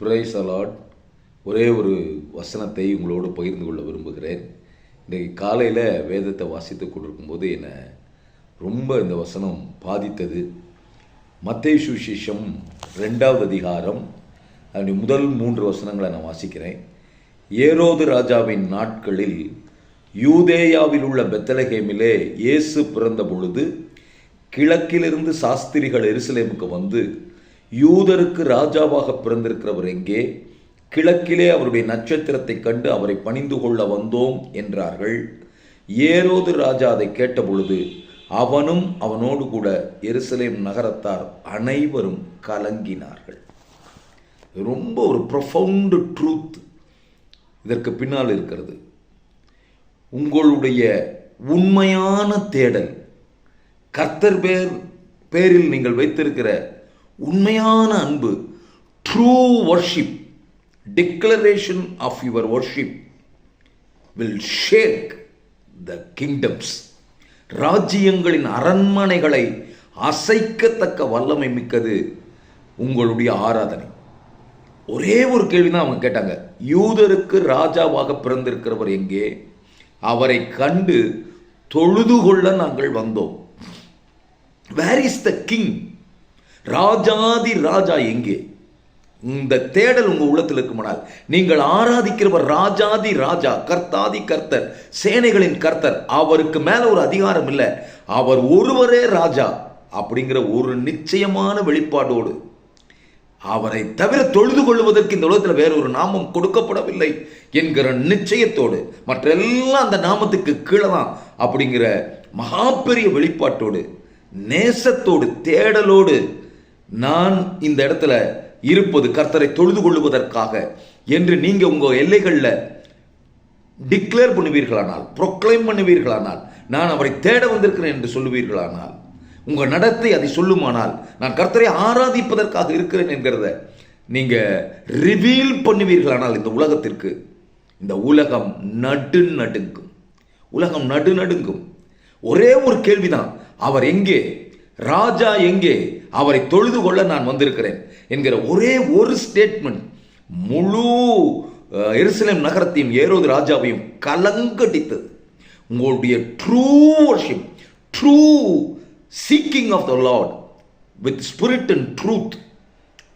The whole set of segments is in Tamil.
பிரைஸ் அலாட் ஒரே ஒரு வசனத்தை உங்களோடு பகிர்ந்து கொள்ள விரும்புகிறேன். இன்றைக்கு காலையில் வேதத்தை வாசித்து கொண்டிருக்கும்போது என்னை ரொம்ப இந்த வசனம் பாதித்தது. மத்திய சுவிசேஷம் ரெண்டாவது அதிகாரம் அதனுடைய முதல் மூன்று வசனங்களை நான் வாசிக்கிறேன். ஏரோது ராஜாவின் நாட்களில் யூதேயாவில் உள்ள பெத்தலகேமிலே இயேசு பிறந்த பொழுது கிழக்கிலிருந்து சாஸ்திரிகள் எருசலேமுக்கு வந்து யூதருக்கு ராஜாவாக பிறந்திருக்கிறவர் எங்கே? கிழக்கிலே அவருடைய நட்சத்திரத்தைக் கண்டு அவரை பணிந்து கொள்ள வந்தோம் என்றார்கள். ஏரோது ராஜா அதை கேட்டபொழுது அவனும் அவனோடு கூட எருசலேம் நகரத்தார் அனைவரும் கலங்கினார்கள். ரொம்ப ஒரு ப்ரொஃபவுண்டு ட்ரூத் இதற்கு பின்னால் இருக்கிறது. உங்களுடைய உண்மையான தேடல் கர்த்தர் பேர் பேரில் நீங்கள் வைத்திருக்கிற உண்மையான அன்பு true worship declaration of your worship will shake the kingdoms ராஜ்யங்களின் அரண்மனைகளை அசைக்கத்தக்க வல்லமை மிக்கது உங்களுடைய ஆராதனை. ஒரே ஒரு கேள்வி தான் அவங்க கேட்டாங்க. யூதருக்கு ராஜாவாக பிறந்திருக்கிறவர் எங்கே? அவரை கண்டு தொழுது கொள்ள நாங்கள் வந்தோம். வேர் இஸ் த கிங் ராஜாதி ராஜா எங்கே? இந்த தேடல் உங்க உள்ளத்தில் இருக்குமானால் நீங்கள் ஆராதிக்கிறவர் ராஜாதி ராஜா கர்த்தாதி கர்த்தர் சேனைகளின் கர்த்தர். அவருக்கு மேல ஒரு அதிகாரம் இல்லை. அவர் ஒருவரே ராஜா அப்படிங்கிற ஒரு நிச்சயமான வெளிப்பாடோடு அவரை தவிர தொழுது கொள்வதற்கு இந்த உலகத்தில் வேற ஒரு நாமம் கொடுக்கப்படவில்லை என்கிற நிச்சயத்தோடு மற்ற எல்லாம் அந்த நாமத்துக்கு கீழே தான் அப்படிங்கிற மகாபெரிய வெளிப்பாட்டோடு நேசத்தோடு தேடலோடு நான் இந்த இடத்துல இருப்பது கர்த்தரை தொழுது கொள்ளுவதற்காக என்று நீங்கள் உங்கள் எல்லைகளில் டிக்ளேர் பண்ணுவீர்களானால் ப்ரொக்ளைம் பண்ணுவீர்களானால் நான் அவரை தேட வந்திருக்கிறேன் என்று சொல்லுவீர்களானால் உங்கள் நடத்தை அதை சொல்லுமானால் நான் கர்த்தரை ஆராதிப்பதற்காக இருக்கிறேன் என்கிறத நீங்கள் ரிவீல் பண்ணுவீர்களானால் இந்த உலகத்திற்கு இந்த உலகம் நடு நடுங்கும். உலகம் நடு நடுங்கும். ஒரே ஒரு கேள்விதான். அவர் எங்கே? ராஜா எங்கே? அவரை தொழுது கொள்ள நான் வந்திருக்கிறேன் என்கிற ஒரே ஒரு ஸ்டேட்மெண்ட் முழு எருசலேம் நகரத்தையும் ஏரோது ராஜாவையும் கலங்கடித்தது. உங்களுடைய true worship true seeking of the lord with spirit and truth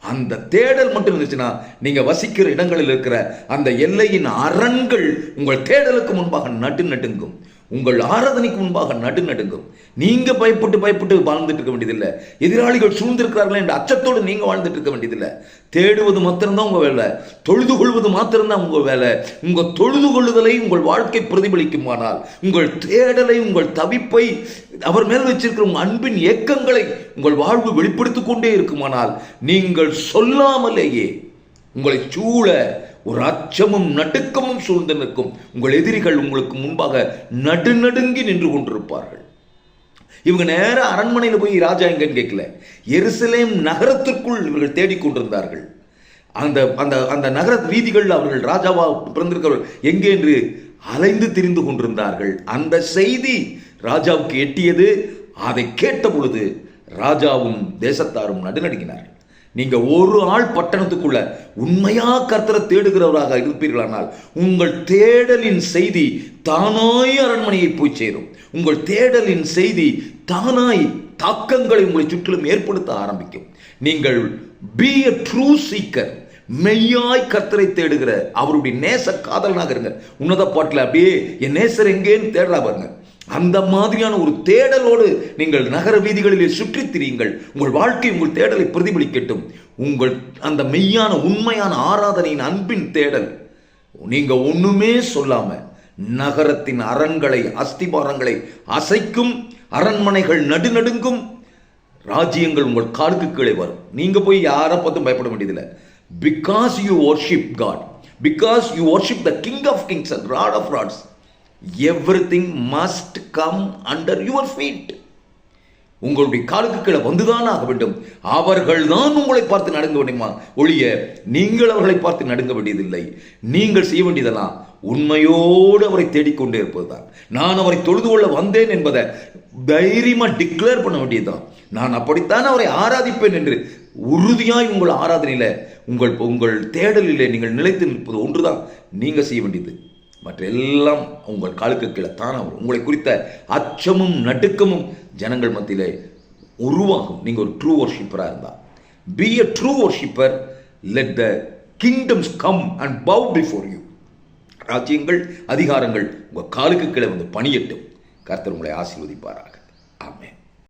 அந்த தேடல் மட்டும் இருந்துச்சுன்னா நீங்கள் வசிக்கிற இடங்களில் இருக்கிற அந்த எல்லையின் அரண்கள் உங்கள் தேடலுக்கு முன்பாக நட்டு நடுங்கும். உங்கள் ஆராதனைக்கு முன்பாக நடு நடுங்கும். நீங்க பயப்பட்டு பயப்பட்டு வாழ்ந்துட்டு இருக்க வேண்டியதில்லை. எதிராளிகள் சூழ்ந்திருக்கிறார்கள் என்ற அச்சத்தோடு நீங்க வாழ்ந்துட்டு இருக்க வேண்டியதில்லை. தேடுவது மாத்திரம்தான் உங்க வேலை. தொழுது கொள்வது மாத்திரம்தான் உங்க வேலை. உங்க தொழுது கொள்ளுதலை உங்கள் வாழ்க்கை பிரதிபலிக்குமானால் உங்கள் தேடலை உங்கள் தவிப்பை அவர் மேல் வச்சிருக்கிற உங்கள் அன்பின் ஏக்கங்களை உங்கள் வாழ்வு வெளிப்படுத்திக் கொண்டே இருக்குமானால் நீங்கள் சொல்லாமலேயே உங்களை சூழ ஒரு அச்சமும் நடுக்கமும் சூழ்ந்து நிற்கும். உங்கள் எதிரிகள் உங்களுக்கு முன்பாக நடுநடுங்கி நின்று கொண்டிருப்பார்கள். இவங்க நேராக அரண்மனையில் போய் ராஜா எங்கன்னு கேட்கல. எருசலேம் நகரத்திற்குள் இவர்கள் தேடிக்கொண்டிருந்தார்கள் அந்த அந்த அந்த நகர வீதிகளில் அவர்கள் ராஜாவா பிறந்திருக்கிறவர் எங்கே என்று அலைந்து திரிந்து கொண்டிருந்தார்கள். அந்த செய்தி ராஜாவுக்கு எட்டியது. அதை கேட்ட பொழுது ராஜாவும் தேசத்தாரும் நடுநடுங்கினார்கள். நீங்க ஒரு ஆள் பட்டணத்துக்குள்ள உண்மையா கர்த்தரை தேடுகிறவராக இருப்பீர்களானால் உங்கள் தேடலின் செய்தி தானாய் அரண்மனையை போய் சேரும். உங்கள் தேடலின் செய்தி தானாய் தாக்கங்களை உங்களை சுற்றிலும் ஏற்படுத்த ஆரம்பிக்கும். நீங்கள் பி a ட்ரூ சீக்கர் மெய்யாய் கர்த்தரை தேடுகிற அவருடைய நேச காதலனாக இருங்க உன்னத பாட்டில் அப்படியே என் நேசர் எங்கேன்னு தேடுறா பாருங்க. அந்த மாதிரியான ஒரு தேடலோடு நீங்கள் நகர வீதிகளிலே சுற்றித் திரியுங்கள். உங்கள் வாழ்க்கை உங்கள் தேடலை பிரதிபலிக்கட்டும். உங்கள் அந்த மெய்யான உண்மையான ஆராதனையின் அன்பின் தேடல். நீங்க ஒண்ணுமே சொல்லாம நகரத்தின் அரண்களை அஸ்திபாரங்களை அசைக்கும் அரண்மனைகள் நடுநடுங்கும் ராஜ்யங்கள் உங்கள் காலுக்கு கீழே வரும். நீங்க போய் யாரை பார்த்தும் பயப்பட வேண்டியதில்லை. Because you worship God because you worship the king of kings and lord of lords everything must come under your feet உங்களுடைய காலுக்கு கீழே வந்துதான் ஆக வேண்டும். அவர்கள் தான் உங்களை பார்த்து நடுங்க வேண்டுமா? ஒழிய நீங்கள் அவர்களை பார்த்து நடுங்க வேண்டியதில்லை. நீங்கள் செய்ய வேண்டியதெல்லாம் உண்மையோடு அவரை தேடிக்கொண்டே இருப்பதுதான். நான் அவரை தொழுது கொள்ள வந்தேன் என்பதை தைரியமாக டிக்ளேர் பண்ண வேண்டியதுதான். நான் அப்படித்தான் அவரை ஆராதிப்பேன் என்று உறுதியாய் உங்கள் ஆராதனையில் உங்கள் உங்கள் தேடலில் நீங்கள் நிலைத்து நிற்பது ஒன்றுதான். நீங்கள் செய்ய வேண்டியது. மற்ற எல்லாம் உங்கள் காலுக்கு கீழே தானா உங்களை குறித்த அச்சமும் நடுக்கமும் ஜனங்கள் மத்தியிலே உருவாகும். நீங்கள் ஒரு ட்ரூ ஒர்ஷிப்பராக இருந்தால் be a true worshipper let the kingdoms come and bow before you ராஜ்யங்கள் அதிகாரங்கள் உங்கள் காலுக்கு கீழே வந்து பணியட்டும். கர்த்தர் உங்களை ஆசீர்வதிப்பாராக. ஆமே